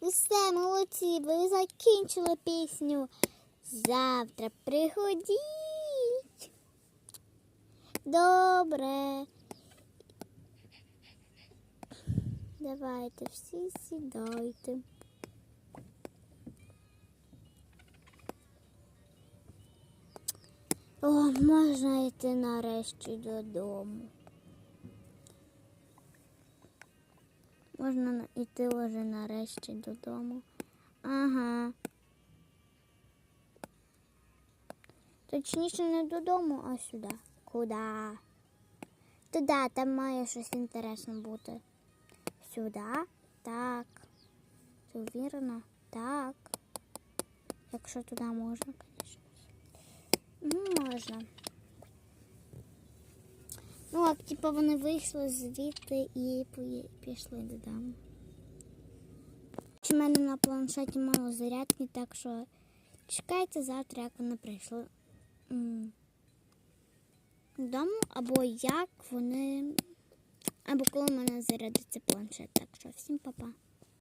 Все, молодці, ви закінчили пісню. Завтра приходіть. Добре. Давайте всі сідайте. О, можна йти нарешті додому. Можна йти вже нарешті додому. Ага. Точніше не додому, а сюди. Куди? Туди, там має щось інтересне бути. Сюди? Так. Ти уверена? Так. Якщо туди можна, звісно. Можна. Ну, як типу вони вийшли звідти і пішли додому. У мене на планшеті мало зарядки, так що чекайте завтра, як вони прийшли додому, або як вони. Або коли в мене зарядиться планшет. Так що всім па-па.